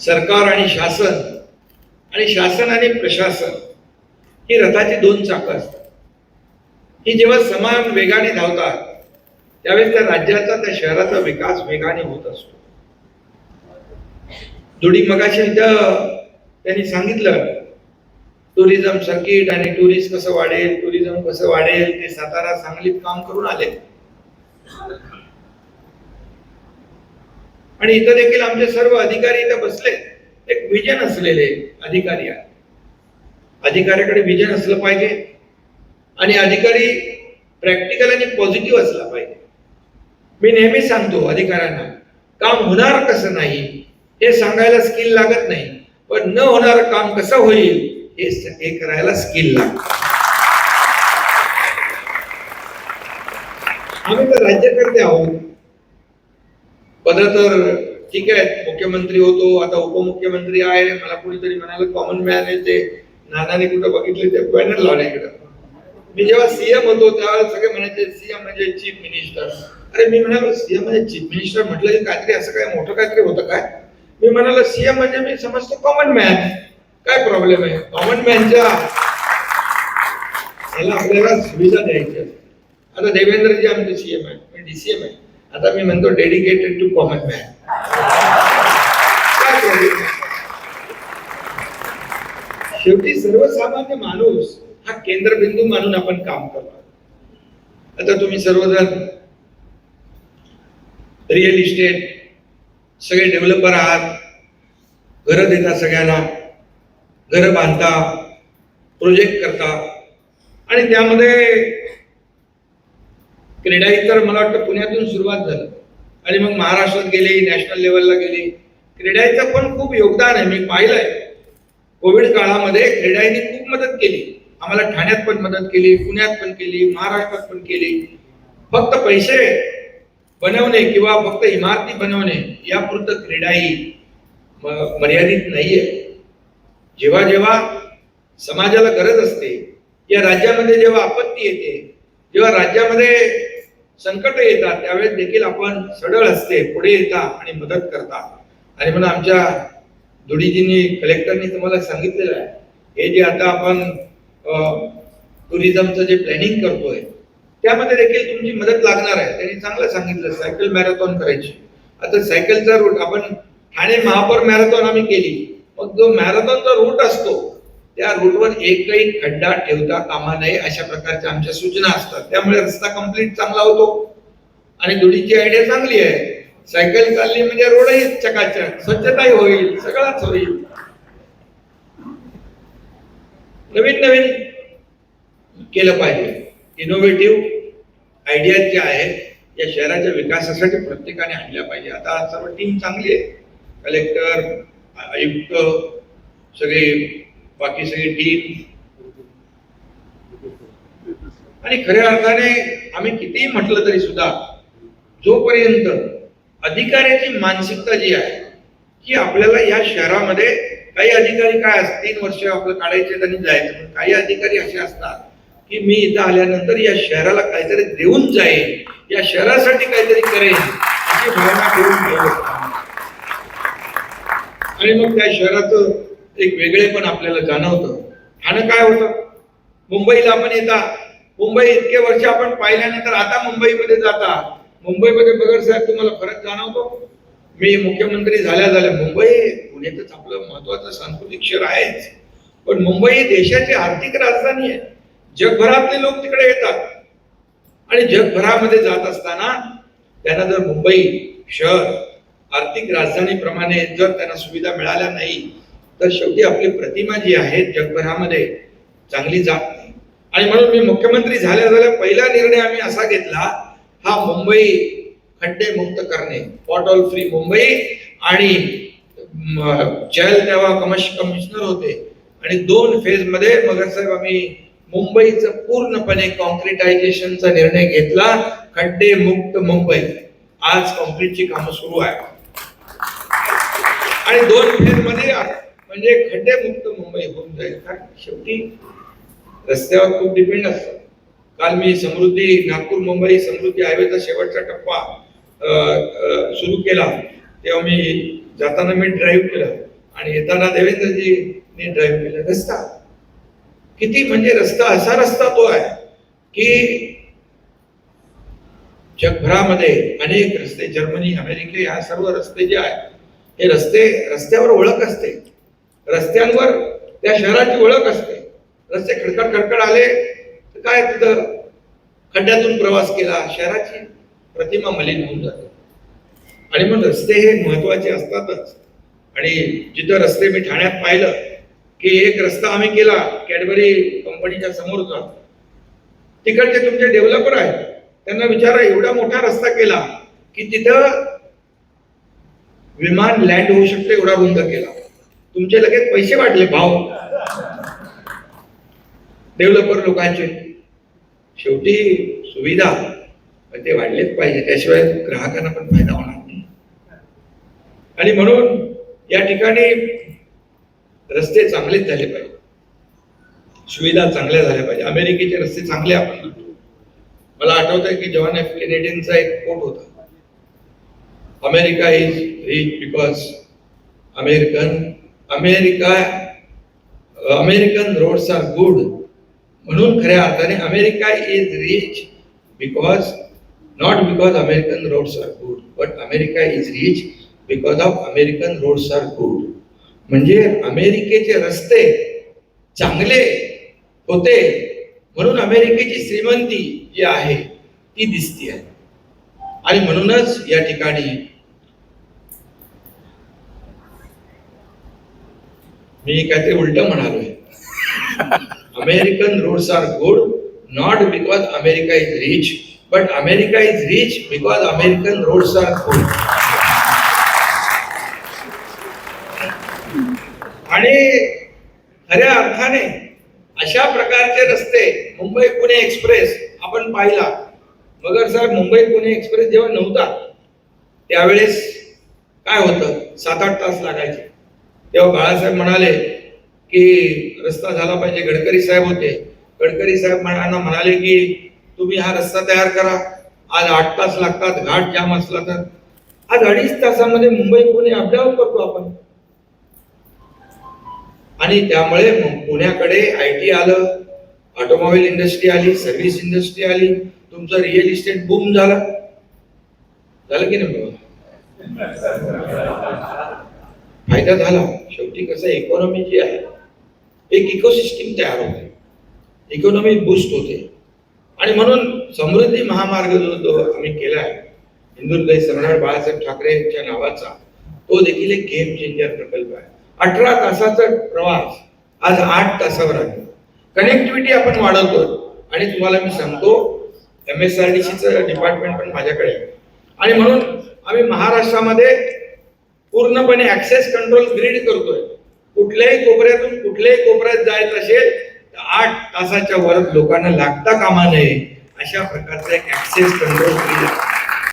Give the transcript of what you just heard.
सरकार आणि शासन आणि शासन आणि प्रशासन ही रथाची दोन चाकं असतात. ही जेव्हा समान वेगाने धावतात त्यावेळेस त्या राज्याचा त्या शहराचा विकास वेगाने होत असतो. दुडी मगाशी त्यांनी सांगितलं टुरिझम सर्किट आणि टुरिस्ट कसं वाढेल टुरिझम कसं वाढेल ते सातारा सांगलीत काम करून आले. आणि इथं देखील आमचे सर्व अधिकारी इथं बसले. एक विजन असलेले अधिकारी आहे अधिकाऱ्याकडे विजन असलं पाहिजे. आणि अधिकारी प्रॅक्टिकल आणि पॉझिटिव्ह असला पाहिजे. मी नेहमी सांगतो अधिकाऱ्यांना काम होणार कसं नाही हे सांगायला स्किल लागत नाही. पण न होणार काम कसं होईल हे हे करायला स्किल लागत. आम्ही तर राज्यकर्ते आहोत. पद तर ठीक आहे मुख्यमंत्री होतो आता उपमुख्यमंत्री आहे मला कोणीतरी म्हणाला कॉमन मॅन आहे ते. नानाने कुठं बघितले ते बॅनर लावले इकडं. मी जेव्हा सीएम होतो त्यावेळेला सगळे म्हणायचे सीएम म्हणजे चीफ मिनिस्टर अरे मी म्हणालो सीएम म्हणजे चीफ मिनिस्टर म्हटलं की काहीतरी असं काय मोठं काहीतरी होतं काय? मी म्हणालो सीएम म्हणजे मी समजतो कॉमन मॅन काय प्रॉब्लेम आहे? कॉमन मॅनच्या याला आपल्याला सुविधा द्यायची आता देवेंद्रजी आमचे सीएम आहे डीसीएम आहे आता मी म्हणतो डेडिकेटेड टू कॉमन मॅन शेवटी सर्वसामान्य माणूस हा केंद्रबिंदू मानून आपण काम करतो. आता तुम्ही सर्वजण रिअल इस्टेट सगळे डेव्हलपर आहात घरं देता सगळ्यांना घरं बांधता प्रोजेक्ट करता. आणि त्यामध्ये क्रीडा ही तर मला वाटतं पुण्यातून सुरुवात झाली. आणि मग महाराष्ट्रात गेले नॅशनल लेवलला गेले. क्रीडाईचं पण खूप योगदान आहे मी पाहिलंय. कोविड काळामध्ये क्रीडाईने खूप मदत केली. आम्हाला ठाण्यात पण मदत केली पुण्यात पण केली महाराष्ट्रात पण केली. फक्त पैसे बनवणे किंवा फक्त इमारती बनवणे यापुरतं क्रीडाई मर्यादित नाहीये. जेव्हा जेव्हा समाजाला गरज असते या राज्यामध्ये जेव्हा आपत्ती येते जेव्हा राज्यामध्ये संकट येतात त्यावेळेस देखील आपण सडळ असते पुढे येता आणि मदत करता. आणि म्हणून आमच्या दुडीजींनी कलेक्टरनी तुम्हाला सांगितलेलं आहे. हे जे आता आपण टुरिझमचं जे प्लॅनिंग करतोय त्यामध्ये देखील तुमची मदत लागणार आहे. त्यांनी चांगलं सांगितलं सायकल मॅरेथॉन करायची. आता सायकलचा रूट आपण ठाणे महापौर मॅरेथॉन आम्ही केली. मग जो मॅरेथॉनचा रूट असतो त्या रूटवर एकही खड्डा ठेवता कामा नये अशा प्रकारच्या आमच्या सूचना असतात. त्यामुळे रस्ता कंप्लीट चांगला होतो. आणि दुडीची आयडिया चांगली आहे. सायकल चालली म्हणजे रोडही चकाचक स्वच्छताही होईल सगळाच होईल. नवीन नवीन केलं पाहिजे. इनोव्हेटिव्ह आयडिया ज्या आहेत या शहराच्या विकासासाठी प्रत्येकाने आणल्या पाहिजे. आता सर्व टीम चांगली आहे कलेक्टर आयुक्त सगळे बाकी सगळी टीम आणि खऱ्या अर्थाने आम्ही कितीही म्हटलं तरी सुद्धा जोपर्यंत अधिकाऱ्याची मानसिकता जी आहे की आपल्याला या शहरामध्ये काही अधिकारी काय असतात तीन वर्ष आपलं काढायचे आणि जायचं पण काही अधिकारी असे असतात की मी इथं आल्यानंतर या शहराला काहीतरी देऊन जाईल या शहरासाठी काहीतरी करेन अशी भावना ठेवून आणि मग त्या शहराचं एक वेगळेपण आपल्याला जाणवतं. आणि काय होतं? मुंबईला आपण येता. मुंबई इतके वर्ष आपण पाहिल्यानंतर आता मुंबईमध्ये जाता. मुंबईमध्ये बगर साहेब तुम्हाला फरक जाणवतो? मी मुख्यमंत्री झाल्या झाल्या मुंबई पुण्यातच आपलं महत्वाचं सांस्कृतिक शहर आहेच. पण मुंबई ही देशाची आर्थिक राजधानी आहे. जगभरातले लोक तिकडे येतात. आणि जगभरामध्ये जात असताना त्यांना जर मुंबई शहर आर्थिक राजधानीप्रमाणे जर त्यांना सुविधा मिळाल्या नाही तर शेवटी आपली प्रतिमा जी आहे जगभरामध्ये चांगली जात नाही. आणि म्हणून मी मुख्यमंत्री झाल्या झाल्या पहिला निर्णय आम्ही असा घेतला हा मुंबई खड्डे मुक्त करणे. पॉटॉल फ्री मुंबई आणि जयल तेव्हा कमश कमिशनर होते. आणि दोन फेजमध्ये मगर आम्ही मुंबईचं पूर्णपणे कॉन्क्रिटायझेशनचा निर्णय घेतला खड्डे मुक्त मुंबई. आज कॉन्क्रीटची कामं सुरू आहे आणि दोन फेजमध्ये म्हणजे खड्डेमुक्त मुंबई होऊन जाईल. कारण शेवटी रस्त्यावर खूप डिपेंड असतं. काल मी समृद्धी नागपूर मुंबई समृद्धी हायवेचा शेवटचा टप्पा सुरू केला. तेव्हा मी जाताना मी ड्राईव्ह केलं. आणि येताना देवेंद्रजीने ड्राईव्ह केलं. रस्ता. किती म्हणजे रस्ता असा रस्ता तो आहे की जगभरामध्ये अनेक रस्ते जर्मनी अमेरिके या सर्व रस्ते जे आहेत हे रस्ते रस्त्यावर ओळख असते. रस्त्यांवर त्या शहराची ओळख असते. रस्ते खडखड खडखड आले तर काय तिथं खड्ड्यातून प्रवास केला शहराची प्रतिमा मलिन होऊन जाते. आणि मग रस्ते हे महत्त्वाचे असतातच. आणि जिथं रस्ते मी ठाण्यात पाहिलं की एक रस्ता आम्ही केला कॅडबरी कंपनीच्या समोरचा. तिकडचे तुमचे डेव्हलपर आहेत त्यांना विचारा एवढा मोठा रस्ता केला की तिथं विमान लँड होऊ शकतं एवढा रुंद केला. तुमचे लगेच पैसे वाढले भाव. डेव्हलपर लोकांचे. शेवटी सुविधा ते वाढलेच पाहिजे. त्याशिवाय ग्राहकांना पण फायदा होणार नाही. आणि म्हणून या ठिकाणी रस्ते चांगलेच झाले पाहिजे. सुविधा चांगल्या झाल्या पाहिजे. अमेरिकेचे रस्ते चांगले आपण मला आठवत आहे की जॉन एफ केनेडींचा एक कोट होता. America is rich because American America American roads are good म्हणून खऱ्या अर्थाने America is rich because not because American roads are good but America is rich because of American roads are good म्हणजे अमेरिकेचे रस्ते चांगले होते म्हणून अमेरिकेची श्रीमंती जी आहे ती दिसती आहे आणि म्हणूनच या ठिकाणी मी काहीतरी उलट म्हणालोय. American roads are good not because America is rich but America is rich because American roads are good आणि खऱ्या अर्थाने अशा प्रकारचे रस्ते मुंबई पुणे एक्सप्रेस आपण पाहिला. मगर साहेब मुंबई पुणे एक्सप्रेस जेव्हा नव्हता त्यावेळेस काय होतं? सात आठ तास लागायचे. तेव्हा बाळासाहेब म्हणाले की रस्ता झाला पाहिजे. गडकरी साहेब होते. गडकरी साहेब म्हणाना म्हणाले की तुम्ही हा रस्ता तयार करा. आज आठ तास लागतात. घाट जाम असला तर. आज अडीच तासामध्ये मुंबई पुणे अपडाऊन करतो आपण. आणि त्यामुळे पुण्याकडे आय टी आलं. ऑटोमोबाईल इंडस्ट्री आली. सर्व्हिस इंडस्ट्री आली. तुमचं रिअल इस्टेट बूम झालं. झालं की नाही फायदा झाला. शेवटी कसं इकॉनॉमी जी आहे एक इकोसिस्टीम तयार होते. इकॉनॉमी बूस्ट होते. आणि म्हणून समृद्धी महामार्ग जो जो आम्ही केला आहे हिंदुर्ग सरणार बाळासाहेब ठाकरे यांच्या नावाचा तो देखील एक गेम चेंजर प्रकल्प आहे. अठरा तासाचा प्रवास आज आठ तासावर आहे. कनेक्टिव्हिटी आपण वाढवतो आणि तुम्हाला मी सांगतो एम एस आर डी सीचं डिपार्टमेंट पण माझ्याकडे आहे. आणि म्हणून आम्ही महाराष्ट्रामध्ये पूर्णपणे ऍक्सेस कंट्रोल ग्रीड करतोय. कुठल्याही कोपऱ्यातून कुठल्याही कोपऱ्यात जायचं असेल तर आठ तासाच्या वर लोकांना लागता कामा नये अशा प्रकारचा एक ऍक्सेस कंट्रोल ग्रीड आहे.